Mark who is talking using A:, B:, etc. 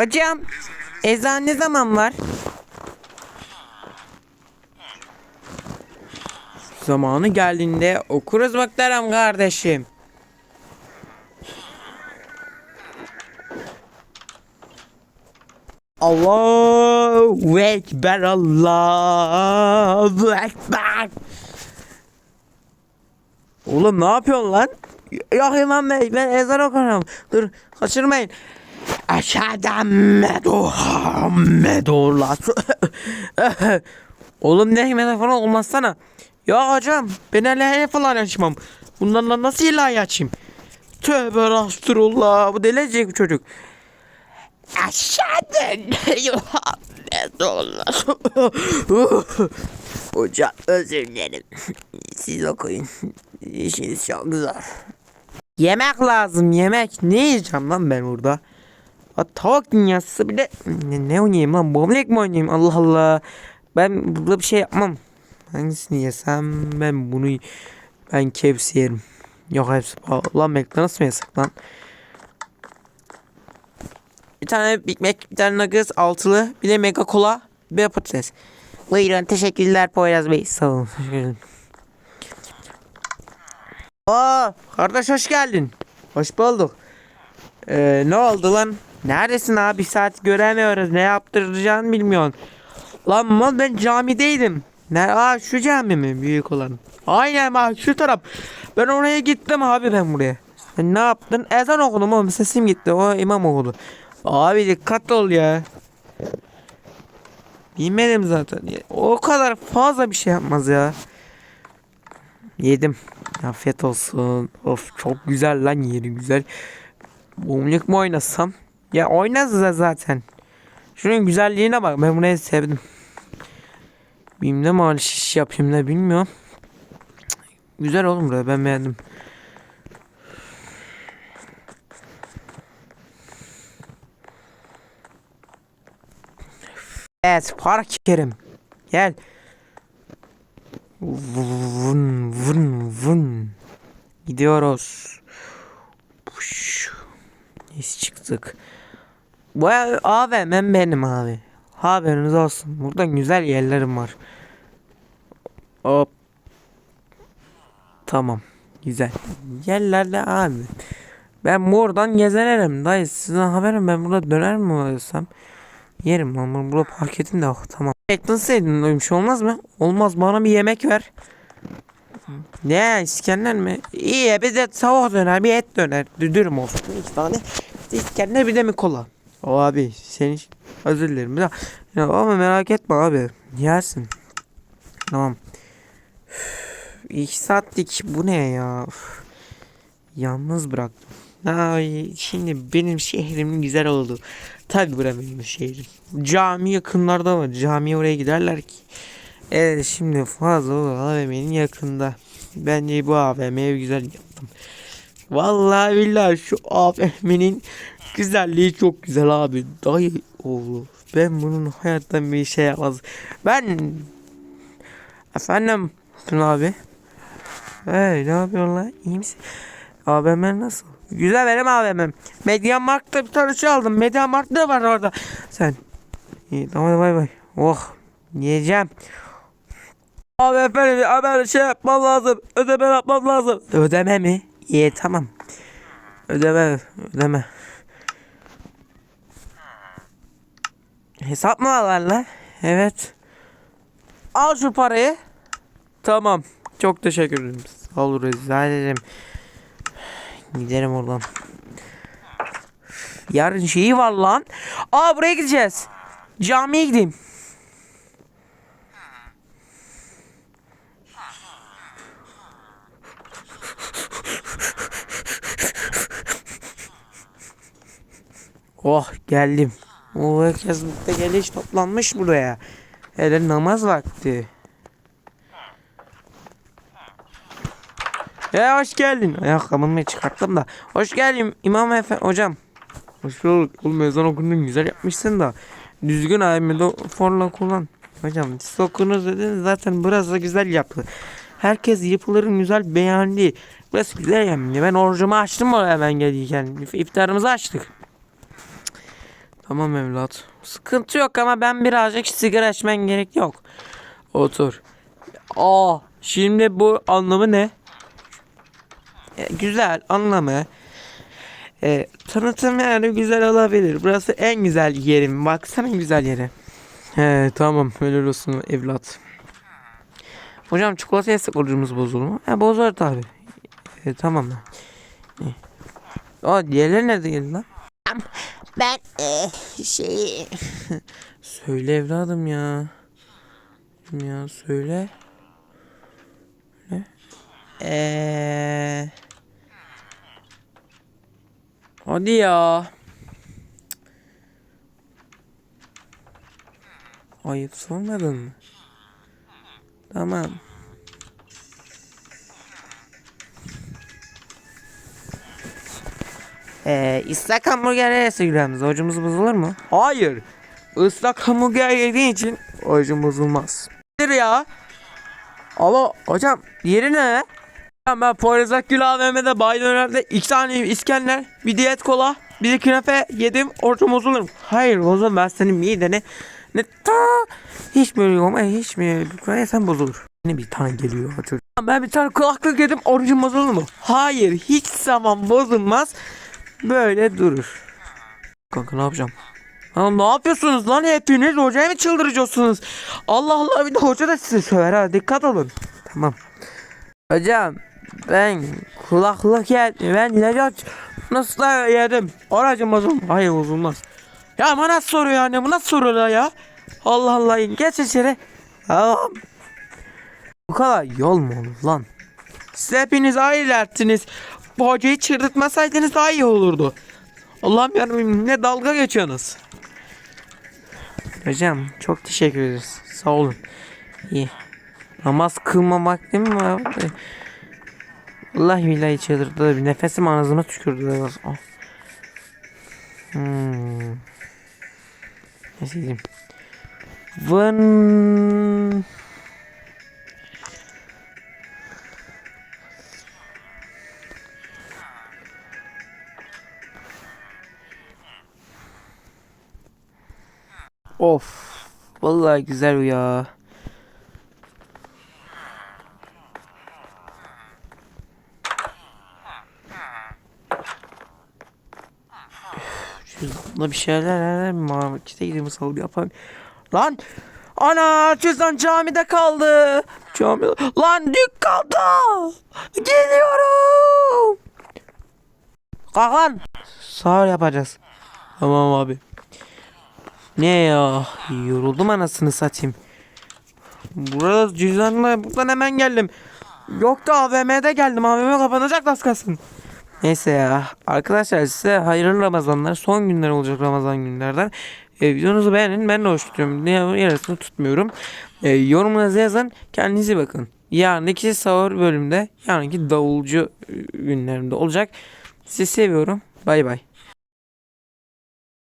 A: Hocam ezan ne zaman var? Zamanı geldiğinde okuruz muhterem kardeşim. Allahu Ekber Allahu Ekber Oğlum ne yapıyorsun lan? Yok İmam Bey ben ezan okuyorum. Dur kaçırmayın. Eşhedem Muhammedullah. Oğlum ne hikmete falan olmazsana. Ya hocam ben Allah'a falan açmam. Bunlarla nasıl ilahi açayım? Tövbe Resulullah bu delecek bir çocuk. Eşhedem Muhammedullah. Hocam özür dilerim. Siz okuyun. İşiniz çok zor. Yemek lazım yemek. Ne yiyeceğim lan ben burada? Ha, tavuk dünyası bile ne, ne oynayayım lan? Boblik mi oynayayım? Allah Allah. Ben burada bir şey yapmam. Hangisini yesem ben bunu ben kepsi yerim. Yok hepsi pahalı. Lan McDonald's mı yesek lan? Bir tane Big Mac, bir tane Nuggets altılı, bir de Mega Cola, bir de patates. Buyurun teşekkürler Poyraz Bey. Sağ olun. Aa, kardeş hoş geldin. Hoş bulduk. Ee, ne oldu lan? Neredesin abi? Saat göremiyoruz. Ne yaptıracağını bilmiyorsun. Lan mal ben camideydim. Ne? Aa şu cami mi? Büyük olan. Aynen bak şu taraf. Ben oraya gittim abi ben buraya. Sen ne yaptın? Ezan okudum oğlum. Sesim gitti. O imam okudu. Abi dikkat ol ya. Bilmedim zaten. O kadar fazla bir şey yapmaz ya. Yedim. Afiyet olsun. Of çok güzel lan yeri güzel. Mumluk mu oynasam? Ya oynarız da zaten. Şunun güzelliğine bak. Ben burayı sevdim. Bilmem ne mal şiş yapayım da bilmiyorum. Güzel oğlum buraya ben beğendim. Evet park yerim. Gel. Vın vın vın. Gidiyoruz. Puş. Biz çıktık. Bu AVM'm benim abi. Haberiniz olsun. Burada güzel yerlerim var. Hop. Tamam. Güzel. Yerlerde abi. Ben buradan gezerim. Dayı sizin haberim ben burada döner mi olsam? Yerim lan bunu burada park edin de oh, tamam. Eklenseydin öyle bir şey olmaz mı? Olmaz bana bir yemek ver. Ne İskender mi? İyi bir de tavuk döner bir et döner. Dürüm olsun. İki tane. İskender bir de mi kola? O abi seni özür dilerim. Ya, ama merak etme abi. Yersin. Tamam. Üf, İki saatlik bu ne ya? Üf. Yalnız bıraktım. Ay, şimdi benim şehrim güzel oldu. Tabi bura benim şehrim. Cami yakınlarda var. Camiye oraya giderler ki. Evet şimdi fazla AVM'nin yakında. Bence bu AVM'yi güzel yaptım. Vallahi billahi şu AVM'nin güzelliği çok güzel abi. Dayı oğlu. Ben bunun hayattan bir şey yapmaz. Ben efendim Tuna abi. Hey ne yapıyorsun lan? İyi misin? AVM nasıl? Güzel benim AVM'm. Mediamarkt'ta Markt'ta bir tane şey aldım. Mediamarkt da var orada. Sen. İyi tamam bay bay. Oh. Yiyeceğim. Abi efendim haber şey yapmam lazım. Ödeme yapmam lazım. Ödeme mi? İyi tamam. Ödeme. Ödeme. Hesap mı var lan? Evet. Al şu parayı. Tamam. Çok teşekkür ederim. Sağ ol rica ederim. Giderim oradan. Yarın şeyi var lan. Aa buraya gideceğiz. Camiye gideyim. Oh geldim. O herkes birlikte geliş toplanmış buraya. Hele namaz vakti. Ya hoş geldin. Ayakkabımı çıkarttım da. Hoş geldin İmam Efendi hocam. Hoş bulduk. Oğlum ezan okundun güzel yapmışsın da. Düzgün formla kullan. Hocam siz okunuz dediniz zaten burası güzel yapı. Herkes yapıların güzel beğendi. Burası güzel yani. Ben orucumu açtım oraya ben gelirken. İftarımızı açtık. Tamam evlat. Sıkıntı yok ama ben birazcık sigara içmen gerek yok. Otur. Aa, şimdi bu anlamı ne? E, güzel anlamı. E, tanıtım yani güzel olabilir. Burası en güzel yerim. Baksana güzel yere. He tamam helal olsun evlat. Hocam çikolata yesek orucumuz bozulur mu? He bozar tabi. E, tamam. E. Aa diğerleri nerede geldi lan?
B: Ben eee şey
A: Söyle evladım ya. Ya söyle. Ne? Eee. Hadi ya. Ayıp sormadın mı? Tamam. Ee, ıslak hamburger yerse gülemiz. Orucumuz bozulur mu? Hayır. Islak hamburger yediğin için orucun bozulmaz. Nedir ya? Ama hocam yeri ne? Ben, ben Poyrazak Gül AVM'de Bay Döner'de iki tane İskender, bir diyet kola, bir de künefe yedim. Orucum bozulur mu? Hayır bozulur. Ben senin mideni ne ta hiç böyle yok ama hiç mi sen bozulur. Yine bir tane geliyor çocuk. Ben bir tane kulaklık yedim orucum bozulur mu? Hayır hiç zaman bozulmaz. Böyle durur. Kanka ne yapacağım? Lan ne yapıyorsunuz lan hepiniz hocaya mı çıldıracaksınız? Allah Allah bir de hoca da sizi söver ha dikkat olun. Tamam. Hocam ben kulaklık yedim ben ilaç nasıl yedim. Oracım bozulmaz. Hayır bozulmaz. Ya ama nasıl soruyor anne bu nasıl soruyor ya? Allah Allah geç içeri. Tamam. Bu kadar yol mu olur lan? Siz hepiniz ailettiniz. Bu hocayı çıldırtmasaydınız daha iyi olurdu. Allah'ım yarabbim ne dalga geçiyorsunuz. Hocam çok teşekkür ederiz. Sağ olun. İyi. Namaz kılmamak değil mi? abi? Vallahi billahi çıldırdı. Bir nefesim ağzıma tükürdü. Oh. Hmm. Neyse. Vın. Of. Vallahi güzel ya. Şurada bir şeyler markete gideyim salı yapayım. Lan! Ana cüzdan camide kaldı. Cami lan dükkanda. Geliyorum. Kalk lan. Sağ ol yapacağız. Tamam abi. Ne ya? Yoruldum anasını satayım. Burada cüzdanla buradan hemen geldim. Yok da AVM'de geldim. AVM kapanacak az kalsın. Neyse ya. Arkadaşlar size hayırlı Ramazanlar. Son günler olacak Ramazan günlerden. E, videonuzu beğenin. Ben de hoş tutuyorum. Yarısını tutmuyorum. E, yorumlarınızı yazın. Kendinize bakın. Yarınki sahur bölümde yarınki davulcu e, günlerimde olacak. Sizi seviyorum. Bay bay.